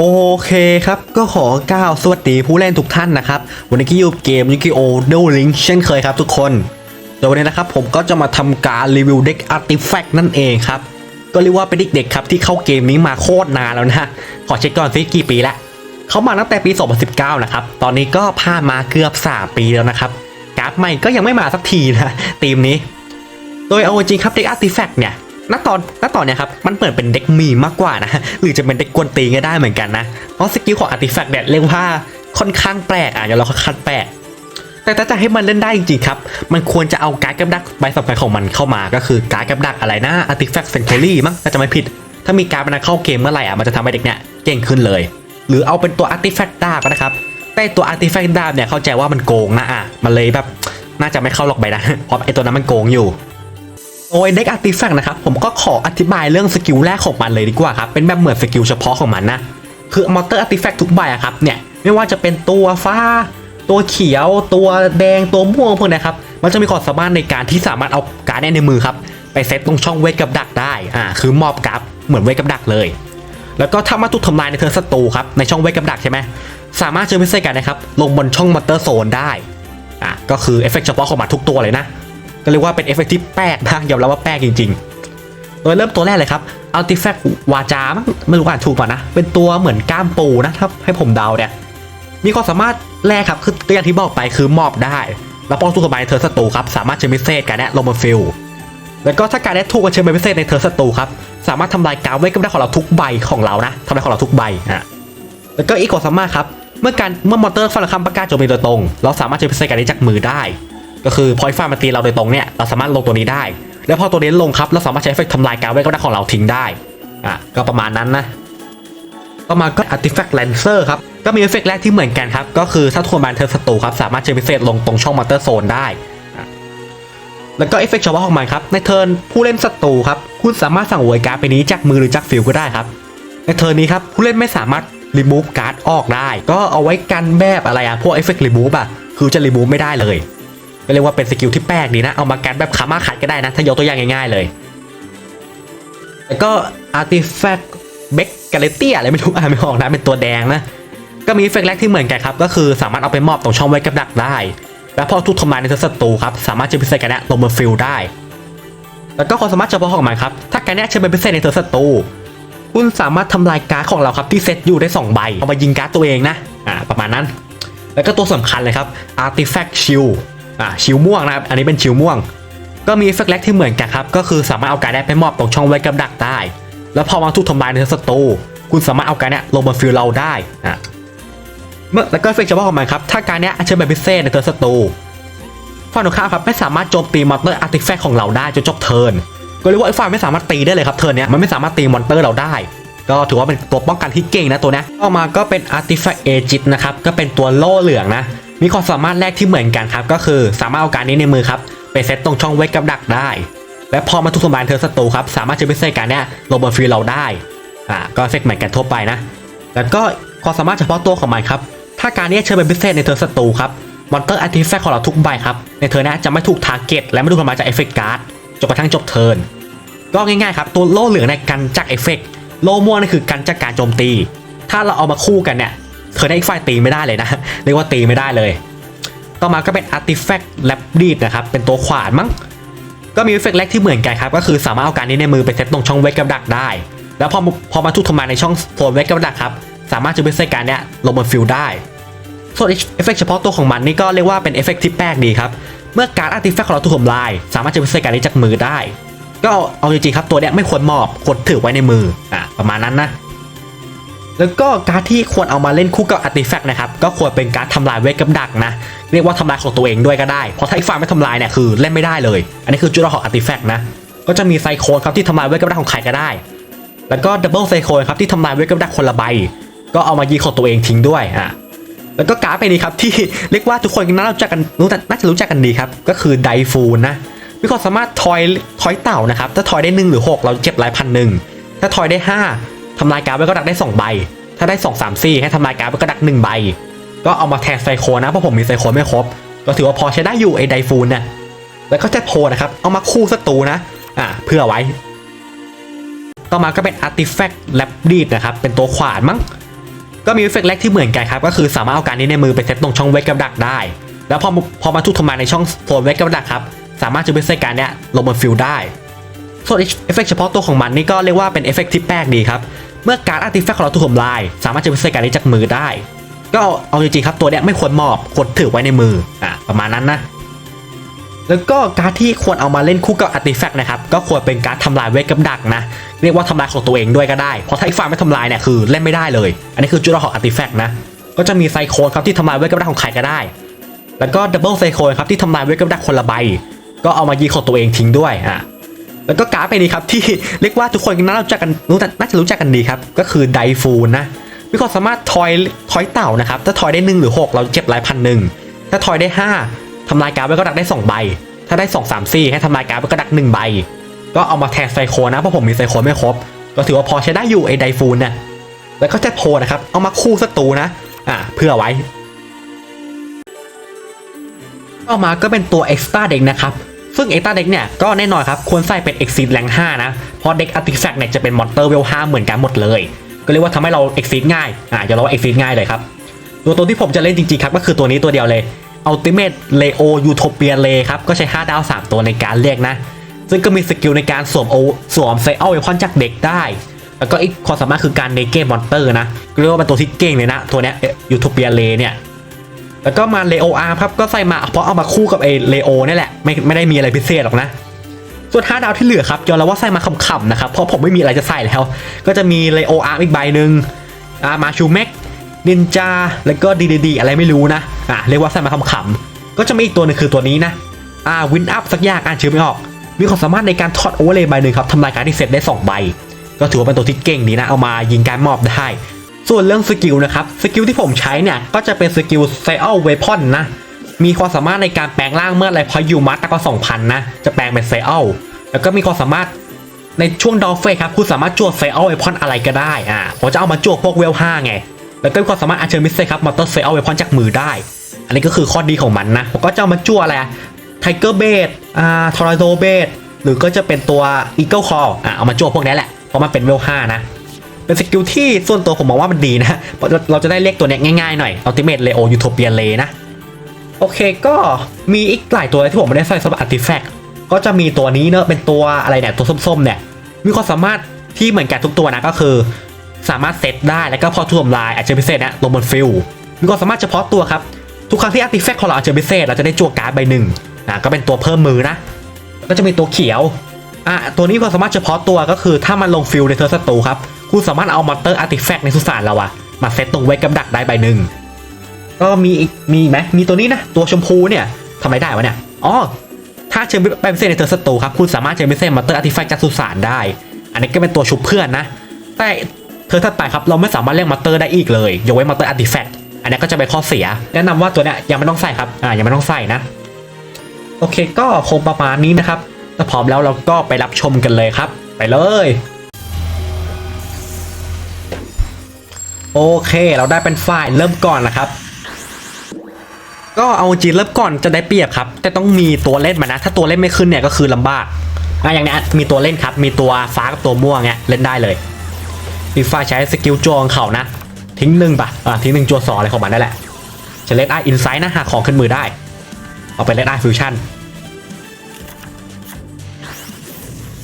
โอเคครับก็ขอกล่าวสวัสดีผู้เล่นทุกท่านนะครับ วันนี้ก็อยู่กับเกมยูกิโอเดลลิงเช่นเคยครับทุกคนโดยวันนี้นะครับผมก็จะมาทำการรีวิวเด็กอาร์ติแฟกต์นั่นเองครับ ก็เรียกว่าเป็นเด็กๆครับที่เข้าเกมนี้มาโคตรนานแล้วนะขอเช็คก่อนซิกี่ปีละเขามาตั้งแต่ปี 2019 นะครับ ตอนนี้ก็ผ่านมาเกือบ 3 ปีแล้วนะครับกราฟใหม่ก็ยังไม่มาสักทีนะทีมนี้ โดยเอาจริงครับเด็กอาร์ติแฟกต์เนี่ย ณตอนณตอนเนี้ยครับ มันเปิดเป็นเด็กมีมากกว่านะ หรือจะเป็นเด็กกวนตีก็ได้เหมือนกันนะ เพราะสกิลของอาร์ติแฟกต์เนี่ยเรียกว่าค่อนข้างแปลกอะอย่าเราค่อนข้างแปลกแต่ถ้าจะให้มันเล่นได้จริงๆครับ มันควรจะเอาการ์ดกับดักใบสำคัญของมันเข้ามา ก็คือการ์ดกับดักอะไรนะ Artifact Century มั้งถ้าจะไม่ผิด ถ้ามีการ์ดมันเข้าเกมเมื่อไหร่อะ มันจะทำให้เด็กเนี่ยเก่งขึ้นเลย หรือเอาเป็นตัว Artifact ดาบนะครับ แต่ตัว Artifact ดาบเนี่ยเข้าใจว่ามันโกงนะอะ มันเลยแบบน่าจะไม่เข้าหรอกไปนะ เพราะไอตัวนั้นมันโกงอยู่ โดยเด็กอาร์ติแฟกต์นะครับผมก็ขออธิบายเรื่องสกิลแรกของมันเลยดีกว่าครับเป็นแบบเหมือนสกิลเฉพาะของมันนะคือมอเตอร์อาร์ติแฟกต์ทุกใบอะครับเนี่ยไม่ว่าจะเป็นตัวฟ้า ตัวเขียว ตัวแดงตัวม่วงพวกนี้ครับมันจะมีความสามารถในการที่สามารถเอาการ์ดเนี่ยในมือครับไปเซตตรงช่องเวทกับดักได้อ่าคือมอบกร์ดเหมือนเวทกับดักเลย แล้วก็ถ้ามาถูกทำลายในเทิร์นศัตรูครับในช่องเวทกับดักใช่ไหมสามารถเจอพิเศษกันนะครับลงบนช่องมอเตอร์โซนได้อะก็คือเอฟเฟกต์เฉพาะของมันทุกตัวเลยนะ ก็เรียกว่าเป็นเอฟเฟกต์ที่แปลกนะยอมรับว่าแปลกจริงๆโดยเริ่มตัวแรกเลยครับอัลติแฟกวาจามไม่รู้อ่านถูกป่ะนะ เป็นตัวเหมือนก้ามปูนะถ้าให้ผมเดาเนี่ย มีความสามารถแรกครับคือตัวอย่างที่บอกไปคือมอบได้ แล้วป้องสู้กับใบเธอศัตรูครับ สามารถเชิญพิเศษการแนะลงมาฟิลแล้วก็ถ้าการแนะถูกกับเชิญพิเศษในเธอศัตรูครับ สามารถทำลายการไว้กับได้ของเราทุกใบของเรานะทำลายของเราทุกใบอะแล้วก็อีกความสามารถครับเมื่อการเมื่อมอนเตอร์ฟันคำประกาศโจมตีโดยตรง เราสามารถเชิญพิเศษการนี้จากมือได้ ก็คือพอยฟ้ามาตีเราโดยตรงเนี่ยเราสามารถลงตัวนี้ได้ แล้วพอตัวนี้ลงครับเราสามารถใช้เอฟเฟกต์ทำลายการเวทก็ได้ของเราทิ้งได้อะก็ประมาณนั้นนะต่อมาก็ Artifact Lancer ครับ ก็มีเอฟเฟกต์แรกที่เหมือนกันครับ ก็คือถ้าทวนบานเทอร์ศัตรูครับ สามารถเชิญพิเศษลงตรงช่องมอนเตอร์โซนได้ แล้วก็เอฟเฟกต์เฉพาะของมันครับ ในเทิร์นผู้เล่นศัตรูครับ คุณสามารถสั่งโวยการ์ดไปนี้จากมือหรือจากฟิลก็ได้ครับ ในเทิร์นนี้ครับ ผู้เล่นไม่สามารถรีมูฟการ์ดออกได้ ก็เอาไว้กันแบบอะไรอะพวกเอฟเฟกต์รีมูฟอะคือจะรีมูฟไม่ได้เลย เรียกว่าเป็นสกิลที่แปลกดีนะ เอามากันแบบขามาขัดก็ได้นะ ถ้ายกตัวอย่างง่ายๆเลย แล้วก็อาร์ติแฟกต์เบกกาเลเตียอะไรไม่รู้อ่านไม่ออกนะ เป็นตัวแดงนะ ก็มีเอฟเฟกต์แรกที่เหมือนกันครับ ก็คือสามารถเอาไปมอบตรงช่องไว้กับดักได้ แล้วพอทุกทำลายในศัตรูครับ สามารถจะพิเศษกันแนะลงมาฟิลได้ แล้วก็ความสามารถเฉพาะของมันครับ ถ้าการแนะเชิญเป็นพิเศษในเทอศัตรูคุณสามารถทำลายการ์ดของเราครับที่เซตอยู่ได้2ใบเอามายิงการ์ดตัวเองนะ อ่า ประมาณนั้น แล้วก็ตัวสำคัญเลยครับ Artifact Shield อ่าชิลม่วงนะครับ อันนี้เป็นชิลม่วง ก็มีเอฟเฟกต์แรกที่เหมือนกันครับ ก็คือสามารถเอาการ์ดได้ไปมอบตรงช่องไว้กับดักได้ แล้วพอมาทุกทำลายในศัตรูคุณสามารถเอาการเนี้ยลงบนฟิลเราได้อ่าเมื่อแล้วก็เอฟเฟกต์เฉพาะของมันครับ ถ้าการเนี้ยเชิญแบบพิเศษในเทิร์นศัตรูฝ่ายตรงข้ามครับไม่สามารถโจมตีมอนเตอร์อาร์ติแฟกต์ของเราได้จนจบเทิร์นก็เรียกว่าไอ้ฝ่ายไม่สามารถตีได้เลยครับเทิร์นเนี้ยมันไม่สามารถตีมอนเตอร์เราได้ ก็ถือว่าเป็นตัวป้องกันที่เก่งนะตัวนี้ต่อมาก็เป็น Artifact Agit นะครับก็เป็นตัวโล่เหลืองนะ มีความสามารถแรกที่เหมือนกันครับ ก็คือสามารถเอาการนี้ในมือครับไปเซตตรงช่องเวทกับดักได้ และพอมาทุกสมบัติเธอศัตรูครับสามารถจะพิเศษการเนี้ยลงบนฟรีเราได้อ่าก็เอฟเฟกต์เหมือนกันทั่วไปนะ แล้วก็ความสามารถเฉพาะตัวของมันครับถ้าการนี้เชิญเป็นพิเศษในเธอศัตรูครับมอนเตอร์อาร์ติแฟกต์ของเราทุกใบครับในเธอนี้จะไม่ถูกทาร์เก็ตและไม่ถูกทำลายจากเอฟเฟกต์การ์ดจนกระทั่งจบเทิร์นก็ง่ายๆครับตัวโล่เหลืองในกันจากเอฟเฟกต์โล่ม่วงนี่คือกันจากการโจมตี ถ้าเราเอามาคู่กันเนี่ย เธอได้อีกฝ่ายตีไม่ได้เลยนะ เรียกว่าตีไม่ได้เลย ต่อมาก็เป็น Artifact Lab Read นะครับ เป็นตัวขวานมั้ง ก็มีเอฟเฟกต์แรกที่เหมือนกันครับ ก็คือสามารถเอาการนี้ในมือไปเซตตรงช่องเวทกับดักได้ แล้วพอพอมาทุกทำลาในช่องโซนเวทกับดักครับ สามารถจะพิเศษการเนี้ยลงบนฟิลได้ ส่วนเอฟเฟกต์เฉพาะตัวของมันนี่ก็เรียกว่าเป็นเอฟเฟกต์ที่แปลกดีครับ เมื่อการอาร์ติแฟกต์ของเราถูกทำลาย สามารถจะพิเศษการนี้จากมือได้ ก็เอาเอาจริงๆครับตัวเนี้ยไม่ควรมอบควรถือไว้ในมืออะประมาณนั้นนะ แล้วก็การ์ดที่ควรเอามาเล่นคู่กับอาร์ติแฟกต์นะครับก็ควรเป็นการ์ดทำลายเวทกับดักนะเรียกว่าทำลายของตัวเองด้วยก็ได้เพราะถ้าอีกฝ่ายไม่ทำลายเนี่ยคือเล่นไม่ได้เลย อันนี้คือจุดเด่นของอาร์ติแฟกต์นะก็จะมีไซโคนครับที่ทำลายเวทกับดักของใครก็ได้ แล้วก็ดับเบิลไซโคนครับที่ทำลายเวทกับดักคนละใบก็เอามายิงของตัวเองทิ้งด้วยอะแล้วก็การ์ดไปนี้ครับที่เรียกว่าทุกคนน่ารู้จักกันรู้น่าจะรู้จักกันดีครับก็คือไดฟูนนะมีความสามารถทอยทอยเต่านะครับถ้าทอยได้1หรือ 6 เราเจ็บหลายพันหนึ่งถ้าทอยได้ 5 ทำลายการ์ดไว้ก็ดักได้ 2 ใบ ถ้าได้ 2 3 4 ให้ทำลายการ์ดไว้ก็ดัก 1 ใบ ก็เอามาแทนไซโคนะเพราะผมมีไซโคไม่ครบ ก็ถือว่าพอใช้ได้อยู่ไอ้ไดฟูนเนี่ยแล้วก็เจ็ดโพนะครับ เอามาคู่ศัตรูนะ อ่าเพื่อไว้ ต่อมาก็เป็น Artifact Lab Read นะครับ เป็นตัวขวานมั้ง ก็มีเอฟเฟกต์แรกที่เหมือนกันครับ ก็คือสามารถเอาการนี้ในมือไปเซตตรงช่องเวกกับดักได้ แล้วพอพอมาทุกทำลาในช่องโซนเวกกับดักครับ สามารถจะไปใส่การเนี้ยลงบนฟิลได้ ส่วนเอฟเฟกต์เฉพาะตัวของมันนี่ก็เรียกว่าเป็นเอฟเฟกต์ที่แปลกดีครับ เมื่อการอาร์ติแฟกต์ของเราถูกทำลาย สามารถจะไปใส่การนี้จากมือได้ ก็เอาจริงๆครับตัวเนี้ยไม่ควรมอบควรถือไว้ในมืออะประมาณนั้นนะแล้วก็การดที่ควรเอามาเล่นคู่กับอาร์ติแฟกต์นะครับก็ควรเป็นการทำลายเวทกับดักนะเรียกว่าทำลายของตัวเองด้วยก็ได้เพราะถ้าอีกฝ่ายไม่ทำลายเนี่ยคือเล่นไม่ได้เลย อันนี้คือจุดเด่นของอาร์ติแฟกต์นะก็จะมีไซโคนครับที่ทำลายเวทกับดักของใครก็ได้ แล้วก็ดับเบิลไซโคนครับที่ทำลายเวทกับดักคนละใบก็เอามายิงของตัวเองทิ้งด้วยอะ แล้วก็การ์ดไปนี้ครับที่เรียกว่าทุกคนน่ารู้จักกันรู้น่าจะรู้จักกันดีครับ ก็คือไดฟูนนะมีความสามารถทอยทอยเต่านะครับ ถ้าทอยได้หนึ่งหรือหกเราเจ็บหลายพันหนึ่งถ้าทอยได้ห้าทำลายการ์ดไว้ก็ดักได้สองใบ ถ้าได้ 2 3 4 ให้ทำลายการ์ดไว้ก็ดัก 1 ใบ ก็เอามาแทนไซโคนนะเพราะผมมีไซโคนไม่ครบ ก็ถือว่าพอใช้ได้อยู่ไอ้ไดฟูนเนี่ยแล้วก็เจ็ดโพนะครับเอามาคู่ศัตรูนะอ่าเพื่อไว้ ต่อมาก็เป็นตัว Extra Deck นะครับ ซึ่ง Extra Deck เนี่ยก็แน่นอนครับควรใส่เป็น Exceed แรง5นะเพราะ Deck Artifact เนี่ยจะเป็นมอนเตอร์เวล5เหมือนกันหมดเลย ก็เรียกว่าทำให้เรา Exceed ง่ายอ่าจะเรียกว่า Exceed ง่ายเลยครับตัวตัวที่ผมจะเล่นจริงๆครับก็คือตัวนี้ตัวเดียวเลย Ultimate Leo Utopia l e ครับก็ใช้ 5 ดาว 3 ตัวในการเรียกนะ ซึ่งก็มีสกิลในการสวมโอสวมไซเอลเวพอนจากเด็กได้ แล้วก็อีกความสามารถคือการเนเกมอนเตอร์นะก็เรียกว่าเป็นตัวที่เก่งเลยนะ ตัวเนี้ยยูโทเปียเลเนี่ย แล้วก็มาเลโออาร์ครับก็ใส่มาเพราะเอามาคู่กับไอเลโอนี่แหละไม่ไม่ได้มีอะไรพิเศษหรอกนะ ส่วน5ดาวที่เหลือครับยอมรับว่าใส่มาขำๆนะครับเพราะผมไม่มีอะไรจะใส่แล้ว ก็จะมีเลโออาร์อีกใบหนึ่งอามาชูเม็กนินจาแล้วก็ดีดีอะไรไม่รู้นะอะเรียกว่าใส่มาขำๆก็จะมีอีกตัวหนึงคือตัวนี้นะอ่าวินอัพสักอย่างอ่านชื่อไม่ออก มีความสามารถในการถอดโอเวอร์เลยใบหนึ่งครับทำลายการที่เสร็จได้2ใบก็ถือว่าเป็นตัวที่เก่งดีนะเอามายิงการมอบได้ ส่วนเรื่องสกิลนะครับสกิลที่ผมใช้เนี่ยก็จะเป็นสกิลไซ a ลเวพอนนะมีความสามารถในการแปลงร่างเมื่อไรพอยูมัตตะก็2,000นนะจะแปลงเป็นไซ a ลแล้วก็มีความสามารถในช่วงดอฟเฟครับคุณสามารถจวดไซ a ลเวพอนอะไรก็ได้อ่าผมจะเอามาจวดพวกเวล5ไงแล้วก็มีความสามารถอัญเชิญมิสเซครับมอเตอร์ไซ a ลเวพอนจากมือได้ อันนี้ก็คือข้อดีของมันนะผมก็จะเอามาจวดอะไรไทเกอร์เบดอ่าทอร์โดเบดหรือก็จะเป็นตัวอีเกิลคอลอ่าเอามาจวดพวกนี้แหละเพราะมันเป็นเวล5นะ เป็นสกิลที่ส่วนตัวผมมองว่ามันดีนะเราจะได้เรียกตัวเนี้ยง่ายๆหน่อย Ultimate Leo Utopia l e นะโอเคก็มีอีกหลายตัวที่ผมไม่ได้ใส่สำหรับ Artifact ก็จะมีตัวนี้เนอะเป็นตัวอะไรเนี่ยตัวส้มๆเนี่ยมีความสามารถที่เหมือนกันทุกตัวนะก็คือ สามารถเซตได้แล้วก็พอทุ่มลายอาจจะพิเศษนะลงบนฟิลมีความสามารถเฉพาะตัวครับทุกครั้งที่ Artifact ของเราอาจจะพิเศษเราจะได้จั่วการ์ดใบหนึ่งอะก็เป็นตัวเพิ่มมือนะก็จะมีตัวเขียวอะตัวนี้ความสามารถเฉพาะตัวก็คือถ้ามันลงฟิลในเทอร์ศัตรูครับ คุณสามารถเอามอนเตอร์อาร์ติแฟกต์ในสุสานเราอะมาเซตตรงไว้กับดักได้ใบหนึ่งก็มีอีกมีไหมมีตัวนี้นะ ตัวชมพูเนี่ยทำอะไรได้วะเนี่ยอ๋อถ้าเชิญไปเป็นเซนในเทอร์ศัตรูครับคุณสามารถเชิญไปเซนมอนเตอร์อาร์ติแฟกต์จากสุสานได้ อันนี้ก็เป็นตัวชุบเพื่อนนะ แต่เธอถัดไปครับเราไม่สามารถเรียกมอนเตอร์ได้อีกเลยยกเว้นมอนเตอร์อาร์ติแฟกต์อันนี้ก็จะเป็นข้อเสีย แนะนำว่าตัวเนี้ยยังไม่ต้องใส่ครับอ่ายังไม่ต้องใส่นะโอเคก็คงประมาณนี้นะครับถ้าพร้อมแล้วเราก็ไปรับชมกันเลยครับ ไปเลย โอเค เราได้เป็นฝ่ายเริ่มก่อนนะครับ ก็เอาจริงเริ่มก่อนจะได้เปรียบครับ แต่ต้องมีตัวเล่นมานะ ถ้าตัวเล่นไม่ขึ้นเนี่ยก็คือลำบากอะอย่างเนี้ยมีตัวเล่นครับ มีตัวฟ้ากับตัวม่วงเงี้ยเล่นได้เลยมีฝ่ายใช้สกิลจวงเขานะ ทิ้งหนึ่งปะอะทิ้งหนึ่งจัวสองอะไรของมันนั่นแหละจะเล่นไออินไซด์นะหาของขึ้นมือได้ เอาไปเล่นไอฟิวชั่น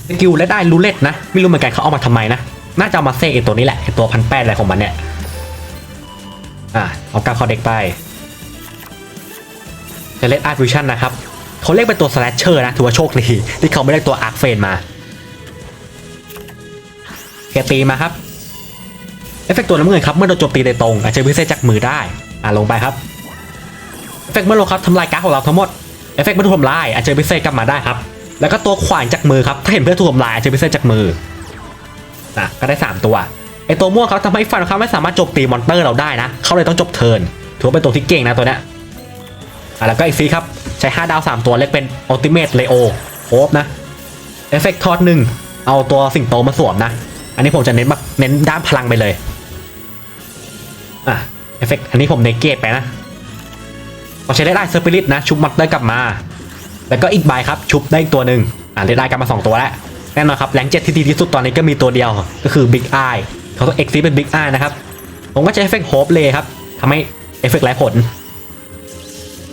สกิลและได้รูเล็ตนะ ไม่รู้เหมือนกันเขาเอามาทำไมนะ น่าจะเอามาเซกไอตัวนี้แหละไอตัวพันแปดอะไรของมันเนี่ย อะเอากาเข้าเด็กไปจะเล่นอาร์ฟิวชั่นนะครับเขาเรียกเป็นตัวสแลชเชอร์นะถือว่าโชคดีที่เขาไม่ได้ตัวอาร์คเฟนมาเคตีมาครับ เอฟเฟกต์ตัวน้ำเงินครับเมื่อโดนโจมตีโดยตรง อาจจะพิเศษจากมือได้ อะลงไปครับเอฟเฟกต์เมื่อลงครับทำลายการ์ดของเราทั้งหมดเอฟเฟกต์เมื่อถูกทำลายอาจจะพิเศษกลับมาได้ครับ แล้วก็ตัวขวานจากมือครับถ้าเห็นเพื่อนถูกทำลายอาจจะพิเศษจากมือนะก็ได้ 3 ตัว ไอตัวม่วงเขาทำให้ฟันเขาไม่สามารถโจมตีมอนเตอร์เราได้นะ เขาเลยต้องจบเทิร์นถือว่าเป็นตัวที่เก่งนะตัวเนี้ยอะแล้วก็อีกซีครับใช้ 5 ดาว 3 ตัวเล็กเป็นอัลติเมทเลโอโครบนะเอฟเฟกต์ทอดหนึ่งเอาตัวสิงโตมาสวมนะ อันนี้ผมจะเน้นมาเน้นด้านพลังไปเลยอะเอฟเฟกต์อันนี้ผมเนเกตไปนะพอใช้ได้ได้เซอร์ปิริตนะ ชุบมอนเตอร์กลับมา แล้วก็อีกใบครับชุบได้อีกตัวหนึ่งอ่าได้ได้กลับมา 2 ตัวแล้วแน่นอนครับแรงเจ็ดที่ดีที่สุดตอนนี้ก็มีตัวเดียวก็คือบิ๊กไอ เขาต้องเอ็กซีเป็นบิ๊กไอนะครับ ผมก็จะเอฟเฟกต์โฮปเลยครับทำให้เอฟเฟกต์ไร้ผล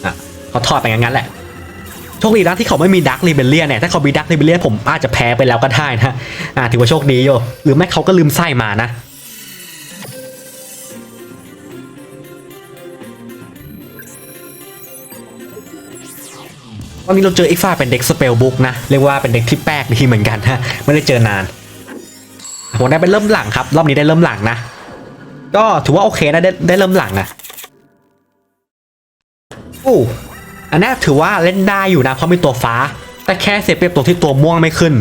อะเขาทอดไปงั้นแหละโชคดีนะที่เขาไม่มีดักรีเบลเลียนเนี่ยถ้าเขามีดักรีเบลเลียนผมอาจจะแพ้ไปแล้วก็ได้นะอ่าถือว่าโชคดีอยู่หรือไม่เขาก็ลืมไส้มานะวันนี้เราเจออีกฝ้าเป็นเด็กสเปลบุ๊กนะ เรียกว่าเป็นเด็กที่แปลกดีเหมือนกันฮะไม่ได้เจอนาน ผมได้เป็นเริ่มหลังครับ รอบนี้ได้เริ่มหลังนะ ก็ถือว่าโอเคนะได้ได้เริ่มหลังอะโอ้อันนี้ถือว่าเล่นได้อยู่นะเพราะมีตัวฟ้า แต่แค่เสียเปรียบตรงที่ตัวม่วงไม่ขึ้น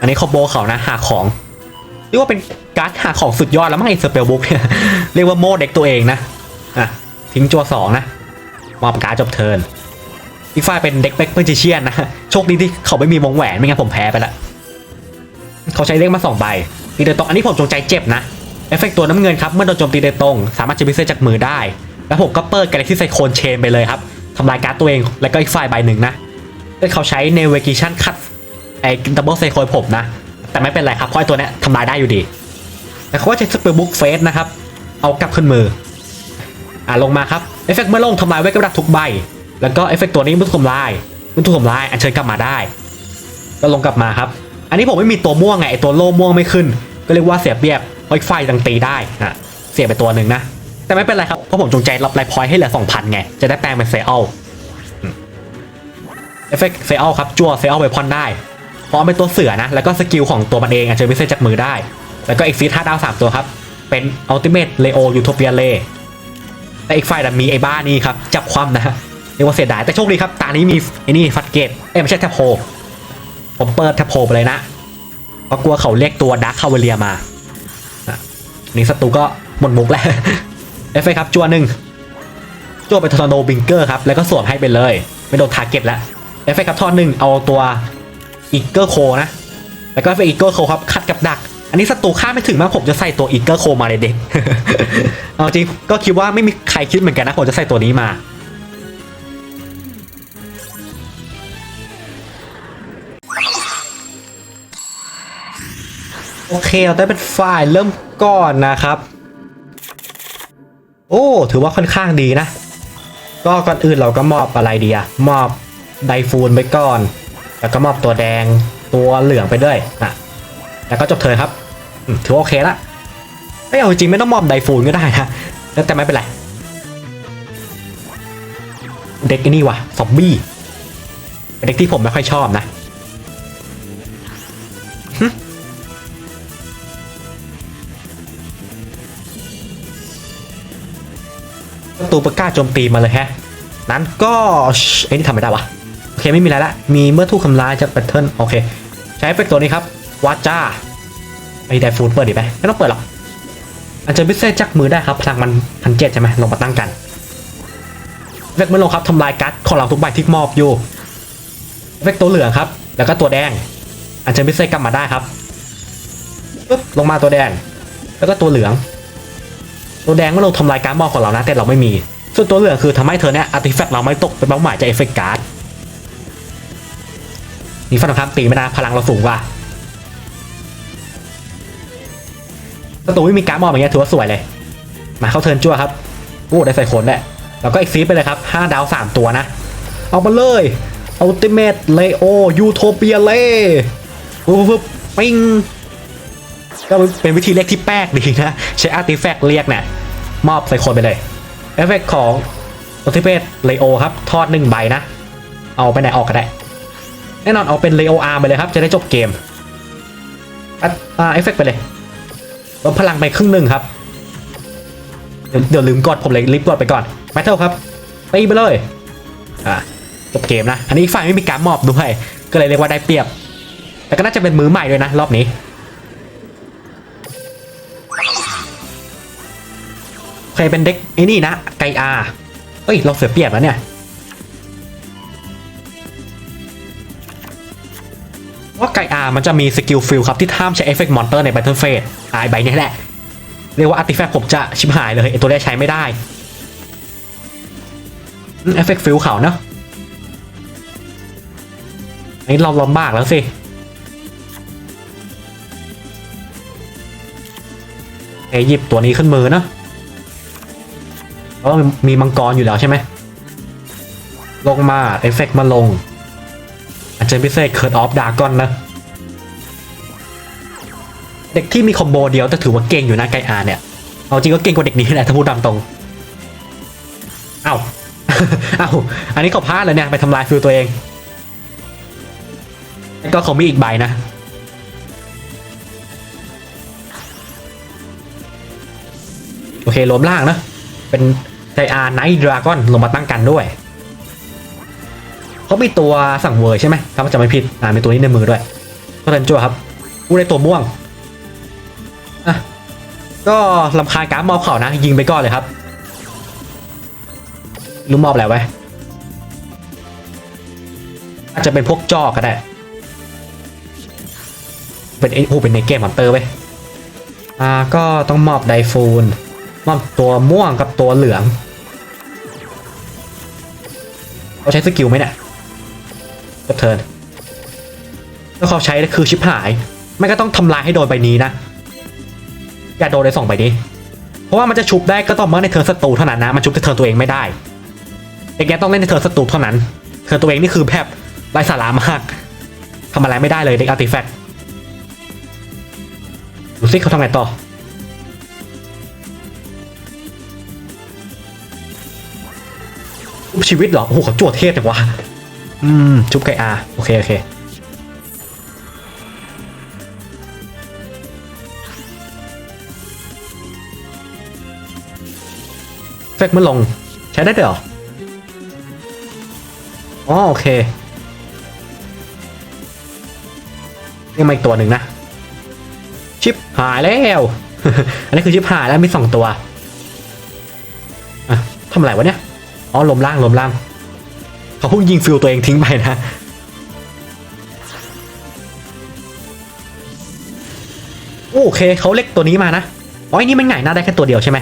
อันนี้คอมโบเขานะหาของเรียกว่าเป็นการ์ดหาของสุดยอดแล้วมั้งไอ้สเปลบุ๊กเนี่ยเรียกว่าโมเด็กตัวเองนะอะทิ้งจัวสองนะมอบการ์ดจบเทิร์นอีกฝ่ายเป็นเด็กเบ็กเปอร์จิเชียนนะโชคดีที่เขาไม่มีวงแหวนไม่งั้นผมแพ้ไปละ เขาใช้เลขมาสองใบตีโดยตรงอันนี้ผมจงใจเจ็บนะเอฟเฟกต์ตัวน้ำเงินครับเมื่อโดนโจมตีโดยตรง สามารถจะพิเศษจากมือได้ แล้วผมก็เปิดกาแล็กซี่ไซโคนเชนไปเลยครับทำลายการ์ดตัวเองแล้วก็อีกฝ่ายใบหนึ่งนะแต่เขาใช้เนวิเกชันคัดไอ้ดับเบิลไซโคนผมนะ แต่ไม่เป็นไรครับเพราะไอ้ตัวเนี้ยทำลายได้อยู่ดีแต่เขาก็ใช้สเปรย์บุ๊กเฟสนะครับเอากลับขึ้นมืออ่าลงมาครับเอฟเฟกต์เมื่อลงทำลายไว้กับดักทุกใบ แล้วก็เอฟเฟกต์ตัวนี้มันถูกทำลายมันถูกทำลายอันเชิญกลับมาได้ ก็ลงกลับมาครับ อันนี้ผมไม่มีตัวม่วงไงไอตัวโล่ม่วงไม่ขึ้น ก็เรียกว่าเสียเปรียบเพราะอีกไฟดังตีได้อะเสียไปตัวหนึ่งนะ แต่ไม่เป็นไรครับ เพราะผมจงใจรับไลฟ์พอยต์ให้เหลือ2,000ไง จะได้แปลงเป็นเซลเอฟเฟกต์เซลครับจั่วเซลไปพอนได้เพราะเป็นตัวเสือนะ แล้วก็สกิลของตัวมันเองอันเชิญพิเศษจากมือได้ แล้วก็เอ็กซิท่าดาวสามตัวครับ เป็นอัลติเมทเลโอยูโทเปียเลแต่อีกฝ่ายน่ะมีไอ้บ้านี่ครับจับความนะฮะเรียกว่าเสียดายแต่โชคดีครับตานี้มีไอ้นี่ฟัดเกตเอ้ยไม่ใช่แทบโผมเปิดแทบโพไปเลยนะเพราะกลัวเขาเรียกตัวดักคาเวเลียมาอะนี่ศัตรูก็หมดมุกแล้ว เอฟเฟครับจัวหนึ่งจัวไปทอร์นาโดบิงเกอร์ครับ แล้วก็สวมให้ไปเลย ไม่โดนทาร์เก็ตแล้ว เอฟเฟครับทอหนึ่งเอาตัวอีเกอร์โคนะ แล้วก็เอฟเฟอีเกอร์โคครับคัดกับดัก อันนี้ศัตรูฆ่าไม่ถึงมากผมจะใส่ตัวอีเกอร์โคมาเลยเด็ก เอาจริงก็คิดว่าไม่มีใครคิดเหมือนกันนะผมจะใส่ตัวนี้มา โอเคเราได้เป็นฝ่ายเริ่มก่อนนะครับ โอ้ถือว่าค่อนข้างดีนะ ก็ก่อนอื่นเราก็มอบอะไรดีอะมอบไดฟูนไปก่อน แล้วก็มอบตัวแดงตัวเหลืองไปด้วยอะแล้วก็จบเทินครับถือว่าโอเคละไม่เอาจริงไม่ต้องมอบไดฟูนก็ได้นะแล้วแต่ไม่เป็นไรเด็กอ้นี่วะซอมบี้เป็นเด็กที่ผมไม่ค่อยชอบนะ ตูปก้าโจมตีมาเลยฮะ นั้นก็ไอ้นี่ทำไม่ได้วะ โอเคไม่มีอะไรละ มีเมื่อถูกทำลายจากแพทเทิร์นโอเค ใช้เอฟเฟกตัวนี้ครับวาจ้าไอ้ไดฟูดเปิดดีไหมไม่ต้องเปิดหรอกอาจจะพิเศษจักมือได้ครับพลังมันพันเจ็ดใช่ไหมลงมาตั้งกันเอฟเฟกต์เมื่อลงครับทำลายการ์ดของเราทุกใบที่มอบอยู่เอฟเฟกต์ตัวเหลืองครับ แล้วก็ตัวแดง อาจจะพิเศษกลับมาได้ครับปึ๊บลงมาตัวแดง แล้วก็ตัวเหลือง ตัวแดงเมื่อลงทำลายการ์ดมอของเรานะแต่เราไม่มี ส่วนตัวเหลืองคือทำให้เธอเนี่ยอาร์ติแฟกต์เราไม่ตกเป็นเป้าหมายจากเอฟเฟกต์การ์ดนี่ฟันครับตีไม่นะพลังเราสูงกว่าศัตรูไม่มีการ์ดมอบอย่างเงี้ยถือว่าสวยเลย มาเข้าเทิร์นจั่วครับโอ้ได้ใส่ขนแหละแล้วก็อีกซีไปเลยครับ5ดาว 3 ตัวนะ เอามาเลยอัลติเมทเลโอยูโทเปียเล่ปุ๊บปิ้ง ก็เป็นวิธีเรียกที่แปลกดีนะ ใช้อาร์ติแฟกต์เรียกเนี่ยมอบใส่คนไปเลยเอฟเฟกต์ของอัลติเมทเลโอครับ ทอดหนึ่งใบนะ เอาไปไหนออกก็ได้ แน่นอนเอาเป็นเลโออาร์ไปเลยครับ จะได้จบเกมอ่าเอฟเฟกต์ไปเลยลดพลังไปครึ่งหนึ่งครับ เดี๋ยวเดี๋ยวลืมกดผมเลยรีบกดไปก่อนแมทเทลครับตีไปเลยอ่าจบเกมนะ อันนี้ฝ่ายไม่มีการมอบด้วยก็เลยเรียกว่าได้เปรียบ แต่ก็น่าจะเป็นมือใหม่ด้วยนะ รอบนี้ เคยเป็นเด็กไอ้นี่นะไกอาเอ้ย เราเสียเปรียบแล้วเนี่ยว่าไกอามันจะมีสกิลฟิลครับที่ห้ามใช้เอฟเฟกต์มอนเตอร์ใน Battle Phase อายใบนี้แหละ เรียกว่าอาร์ติแฟกต์ผมจะชิบหายเลยไอตัวนี้ใช้ไม่ได้เอฟเฟกต์ฟิลเขาเนาะอันนี้เราลำบากแล้วสิเอหยิบตัวนี้ขึ้นมือเนาะ ว่ามีมังกรอยู่แล้วใช่ไหม ลงมาเอฟเฟกต์มาลง อาจจะพิเศษเคิร์ดออฟดากอนนะ เด็กที่มีคอมโบเดียวแต่ถือว่าเก่งอยู่นะไกอาเนี่ย เอาจริงก็เก่งกว่าเด็กนี้แหละถ้าพูดตามตรง เอ้า เอ้า อันนี้เขาพลาดเลยเนี่ย ไปทำลายฟิลตัวเองแล้วก็เขามีอีกใบนะโอเคล้มล่างนะ เป็น ไดอาร์ไนท์ดราก้อนลงมาตั้งกันด้วยเขามีตัวสั่งเวอร์ใช่ไหมถ้าจำไม่ผิดอ่ามีตัวนี้ในมือด้วยก็เรนจั่วครับผู้ได้ตัวม่วงอะก็ลำคาญการมอบเข่านะ ยิงไปก่อนเลยครับรู้มอบแล้วไว้อาจจะเป็นพวกจอกก็ได้ เป็นไอ้โอ้เป็นในเกมมอนเตอร์ไว้อ่าก็ต้องมอบไดฟูนมอบตัวม่วงกับตัวเหลือง เขาใช้สกิลไหมเนี่ยจบเทิร์นถ้าเขาใช้คือชิบหาย ไม่ก็ต้องทำลายให้โดนใบนี้นะ อย่าโดนในสองใบนี้ เพราะว่ามันจะชุบได้ก็ต่องเมื่อในเทิร์นศัตรูเท่านั้นนะ มันชุบในเทิร์นตัวเองไม่ได้เด็กแกต้องเล่นในเทิร์นศัตรูเท่านั้น เทิร์นตัวเองนี่คือแบบไร้สาระมากทำอะไรไม่ได้เลยเด็กอาร์ติแฟกต์ดูซิเขาทำไงต่อ ชุบชีวิตเหรอ โอ้โหเขาจวดเทพจังวะ อืมชุบไก่อาโอเค โอเค เฟกมันลง ใช้ได้ด้วยเหรอ อ๋อ โอเคนี่มาอีกตัวหนึ่งนะ ชิปหายแล้ว อันนี้คือชิปหายแล้วมีสองตัว อะทำอะไรวะเนี่ย อ๋อลมล่างลมล่าง เขาเพิ่งยิงฟิลตัวเองทิ้งไปนะโอเคเขาเล็กตัวนี้มานะอ๋อไอ้นี่มันไงหน้าได้แค่ตัวเดียวใช่ไหม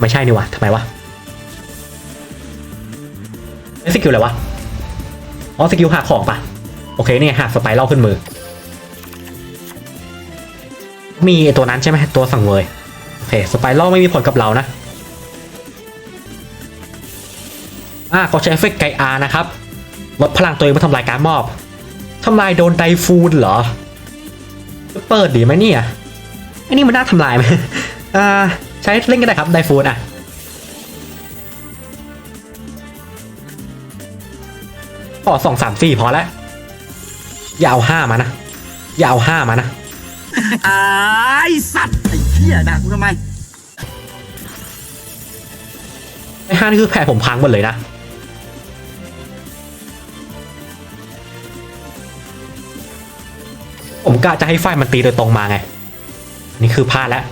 ไม่ใช่นี่วะทำไมวะสกิลอะไรวะ อ๋อสกิลหักของปะโอเคนี่หักสไปรัลขึ้นมือ มีตัวนั้นใช่ไหมตัวสั่งเวยโอเคสไปรัลไม่มีผลกับเรานะ อ่าเขาใช้เอฟเฟกต์ไกอาร์นะครับลดพลังตัวเองมาทำลายการมอบทำลายโดนไดฟูนเหรอ เปิดดีไหมเนี่ยไอ้นี่มันน่าทำลายไหมอ่าใช้เล่นก็ได้ครับไดฟูนอะพอสองสามสี่พอแล้วอย่าเอาห้ามานะอย่าเอาห้ามานะไอ้สัตว์ไอ้เหี้ยด่ากูทำไมไอ้ห้านี่คือแผลผมพังหมดเลยนะ ผมกะจะให้ไฟมันตีโดยตรงมาไง นี่คือพลาดแล้ว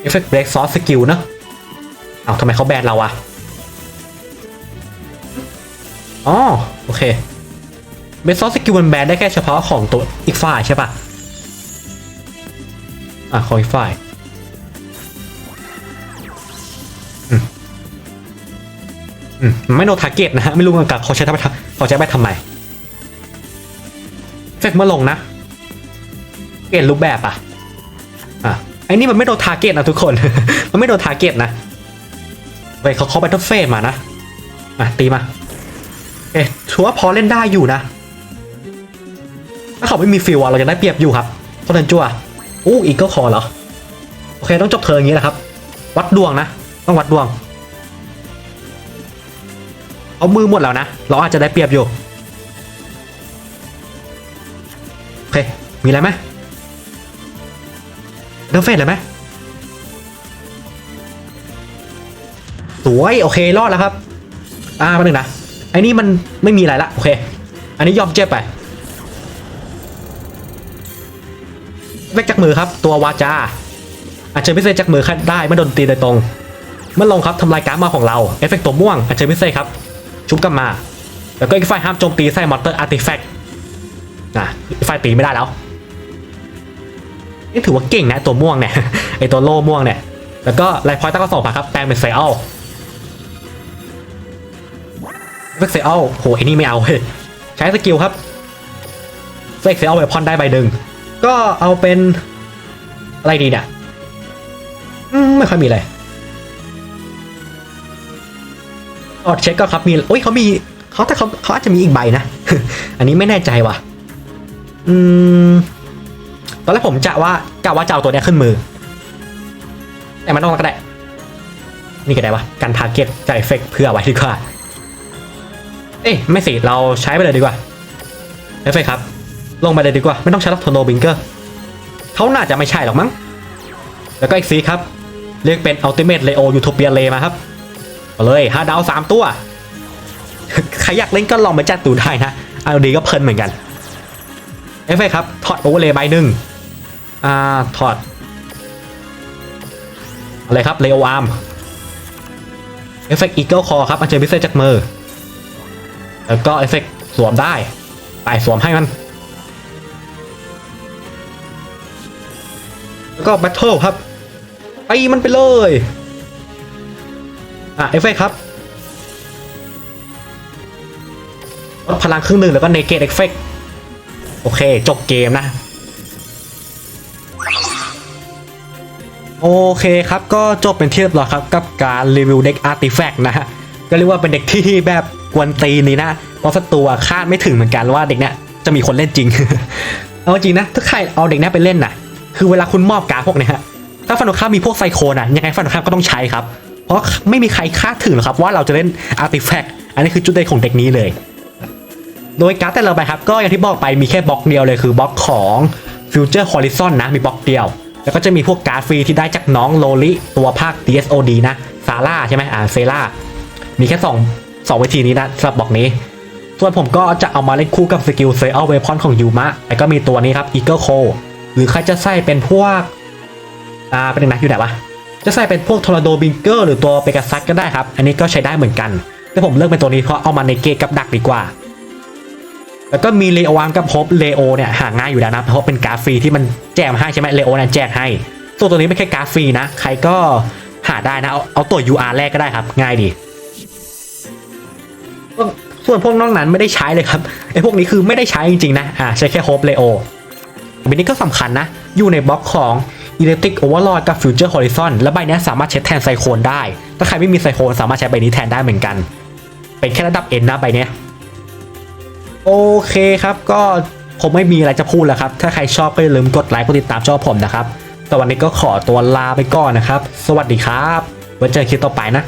เอฟเฟกต์เบรกซอสสกิลเนอะเอาทำไมเขาแบนเราอะอ๋อโอเคเบรกซอสสกิลมันแบนได้แค่เฉพาะของตัวอีกฝ่ายใช่ปะอะของอีกฝ่ายอืมไม่โนทาร์เก็ตนะฮะ ไม่รู้เหมือนกันเขาใช้ทำไมเขาใช้ไปทำไม เฟกเมื่อลงนะ เปลี่ยนรูปแบบอะอะไอ้นี่มันไม่โดนทาร์เก็ตนะทุกคน มันไม่โดนทาร์เก็ตนะเว้ยเขาเข้าไปทดเฟสมานะอะตีมาเอ๊ะถือว่าพอเล่นได้อยู่นะ ถ้าเขาไม่มีฟิลอะเราจะได้เปรียบอยู่ครับเพราะเดินจั่วอู้อีกก็คอเหรอ โอเคต้องจบเธออย่างนี้แหละครับ วัดดวงนะ ต้องวัดดวง เอามือหมดแล้วนะ เราอาจจะได้เปรียบอยู่ เค มีอะไรไหมเดฟเฟสเลยไหมสวยโอเครอดแล้วครับ อ่ามาหนึ่งนะไอ้นี่มันไม่มีอะไรละโอเค อันนี้ยอมเจ็บไปเวกจากมือครับ ตัววาจาอาจจะพิเศษจากมือได้เมื่อโดนตีโดยตรง เมื่อลงครับทำลายการ์ดมาของเราเอฟเฟกต์ตัวม่วงอาจจะพิเศษครับ ชุบกลับมา แล้วก็อีกฝ่ายห้ามโจมตีใส่มอนเตอร์อาร์ติแฟกต์ นะอีกฝ่ายตีไม่ได้แล้วนี่ถือว่าเก่งนะตัวม่วงเนี่ยไอตัวโล่ม่วงเนี่ยแล้วก็ไลฟ์พอยต์ตั้งก็สองผาครับแปลงเป็นไซอัลเป็นไซอัลโหไอ้นี่ไม่เอาเฮ้ยใช้สกิลครับเฟกเซลเวพอนได้ใบหนึ่งก็เอาเป็นอะไรดีเนี่ยไม่ค่อยมีเลยออดเช็คก็ครับมีอุ้ยเขามีเขาแต่เขาเขาอาจจะมีอีกใบนะ อันนี้ไม่แน่ใจว่ะ อืม ตอนแรกผมจะว่ากะว่าจะเอาตัวเนี้ยขึ้นมือ แต่มันต้องก็ได้ นี่ก็ได้วะกันทาร์เก็ตจ่ายเอฟเฟกเพื่อไว้ดีกว่า เอ้ยไม่สิเราใช้ไปเลยดีกว่าเอฟเฟกต์ครับ ลงไปเลยดีกว่า ไม่ต้องใช้ล็อกโทโนบิงเกอร์เขาน่าจะไม่ใช่หรอกมั้ง แล้วก็อีกสีครับ เรียกเป็นอัลติเม e เลโอยูโทเปียเลมาครับเอาเลยห้าดาวสามตัว ใครอยากเล่นก็ลองไปจัดดูได้นะเอาดีก็เพลินเหมือนกัน เอฟเฟครับ ถอดโอเวอร์เลยใบหนึ่งอ่า ถอด อะไรครับ เลโออาร์มเอฟเฟกต์อีเกิลคอครับอันเชิญพิเศษจากมือ แล้วก็เอฟเฟกต์สวมได้ ไปสวมให้มัน แล้วก็แบทเทิลครับ ไปมันไปเลย อะเอฟเฟกต์ครับลดพลังครึ่งหนึ่งแล้วก็เนเกตเอฟเฟกต์ โอเค จบเกมนะ โอเคครับก็จบเป็นที่เรียบร้อยครับ กับการรีวิวเด็กอาร์ติแฟกต์นะฮะ ก็เรียกว่าเป็นเด็กที่แบบกวนตีนนี่นะเพราะศัตรูอะคาดไม่ถึงเหมือนกันว่าเด็กเนี้ยจะมีคนเล่นจริง เอาจริงนะถ้าใครเอาเด็กเนี้ยไปเล่นนะคือเวลาคุณมอบการดพวกเนี้ยฮะถ้าฟันตรงข้ามมีพวกไซโคนะยังไงฟันตรงข้ามก็ต้องใช้ครับ เพราะไม่มีใครคาดถึงหรอกครับว่าเราจะเล่นอาร์ติแฟกต์อันนี้คือจุดเด่นของเด็กนี้เลย โดยการ์ดแต่ละใบครับก็อย่างที่บอกไปมีแค่บล็อกเดียวเลยคือบล็อกของ Future Horizon นะมีบล็อกเดียว แล้วก็จะมีพวกการ์ดฟรีที่ได้จากน้องโลลิตัวภาค DSOD นะซาร่าใช่ไหมอ่าเซล่ามีแค่2 2วิธีนี้นะสำหรับบล็อกนี้ ส่วนผมก็จะเอามาเล่นคู่กับสกิลเซอร์เวพอนของยูมะแล้วก็มีตัวนี้ครับ Eagle c o หรือใครจะใส่เป็นพวกอ่าเป็นหนึ่งนะอยู่ไหนวะจะใส่เป็นพวกทอร์นาโดบิงเกอร์หรือตัวเปกัสซัสก็ได้ครับ อันนี้ก็ใช้ได้เหมือนกัน แต่ผมเลือกเป็นตัวนี้เพราะเอามาในเกตกับดักดีกว่า แล้วก็มีเลโอวามกับฮบเลโอเนี่ยหาง่ายอยู่แล้วนะ เพราะเป็นการ์ดฟรีที่มันแจกมาให้ใช่ไหมเลโอเนี่ยแจกให้ส่วนตัวนี้ไม่แค่การ์ดฟรีนะ ใครก็หาได้นะ เอาเอาตัว UR แรกก็ได้ครับ ง่ายดี ส่วนพวกนอกนั้นไม่ได้ใช้เลยครับไอ้พวกนี้คือไม่ได้ใช้จริงๆนะอ่าใช้แค่โฮปเลโออันนี้ก็สำคัญนะ อยู่ในบล็อกของ Electric Overlord กับ Future Horizon และใบนี้สามารถใช้แทนไซโคนได้ ถ้าใครไม่มีไซโคนสามารถใช้ใบนี้แทนได้เหมือนกัน เป็นแค่ระดับ N นะใบเนี้ย โอเคครับก็ผมไม่มีอะไรจะพูดแล้วครับ ถ้าใครชอบก็อย่าลืมกดไลค์กดติดตามช่องผมนะครับแต่วันนี้ก็ขอตัวลาไปก่อนนะครับ สวัสดีครับไว้เจอกันคลิปต่อไปนะ